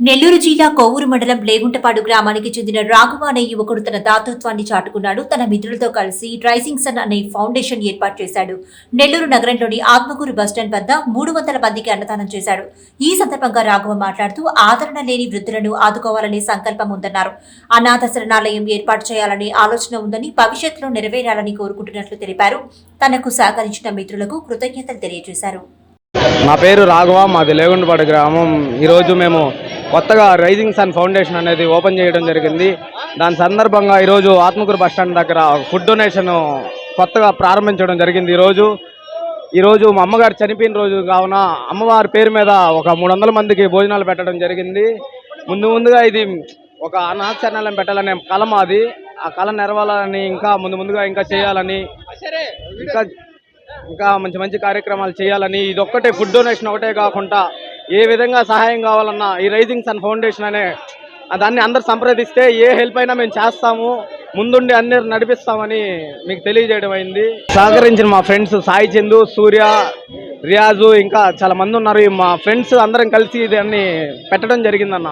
నెల్లూరు జిల్లా కోవూరు మండలం లేగుంటపాడు గ్రామానికి చెందిన రాఘవ అనే యువకుడు తన దాతృత్వాన్ని చాటుకున్నాడు. తన మిత్రులతో కలిసి రైజింగ్ సన్ అనే ఫౌండేషన్ ఏర్పాటు చేశాడు. నెల్లూరు నగరంలోని ఆత్మకూరు బస్టాండ్ వద్ద మూడు వందల మందికి అన్నదానం చేశాడు. ఈ సందర్భంగా రాఘవ మాట్లాడుతూ ఆదరణ లేని వృద్ధులను ఆదుకోవాలనే సంకల్పం ఉందన్నారు. అనాథ శరణాలయం ఏర్పాటు చేయాలనే ఆలోచన ఉందని భవిష్యత్తులో నెరవేరాలని కోరుకుంటున్నట్లు తెలిపారు. తనకు సహకరించిన మిత్రులకు కృతజ్ఞతలు తెలియజేశారు. నా పేరు రాఘవ మాది లేగుండపాడు గ్రామం. ఈరోజు మేము కొత్తగా రైజింగ్ సన్ ఫౌండేషన్ అనేది ఓపెన్ చేయడం జరిగింది. దాని సందర్భంగా ఈరోజు ఆత్మకూరు బస్ స్టాండ్ దగ్గర ఫుడ్ డొనేషన్ కొత్తగా ప్రారంభించడం జరిగింది ఈరోజు. ఈరోజు మా అమ్మగారు చనిపోయిన రోజు కావున అమ్మవారి పేరు మీద ఒక మూడు వందల మందికి భోజనాలు పెట్టడం జరిగింది. ముందు ముందుగా ఇది ఒక అనాథశరణాలయం పెట్టాలనే కళ మాది ఆ కళ నెరవాలని ఇంకా ముందు ముందుగా ఇంకా చేయాలని ఇంకా ఇంకా మంచి మంచి కార్యక్రమాలు చేయాలని ఇదొక్కటే ఫుడ్ డొనేషన్ ఒకటే కాకుండా ఏ విధంగా సహాయం కావాలన్నా ఈ రైజింగ్ సన్ ఫౌండేషన్ అనే దాన్ని అందరు సంప్రదిస్తే ఏ హెల్ప్ అయినా మేము చేస్తాము. ముందుండి అన్ని నడిపిస్తామని మీకు తెలియజేయడం అయింది. సహకరించిన మా ఫ్రెండ్స్ సాయి చందు సూర్య రియాజు ఇంకా చాలా మంది ఉన్నారు. మా ఫ్రెండ్స్ అందరం కలిసి దాన్ని పెట్టడం జరిగిందన్న.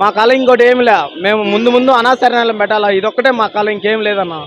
మా కళ ఇంకోటి ఏమి లే మేము ముందు ముందు అనాశరణాలను పెట్టాలా? ఇదొక్కటే మా కళ ఇంకేం లేదన్నా.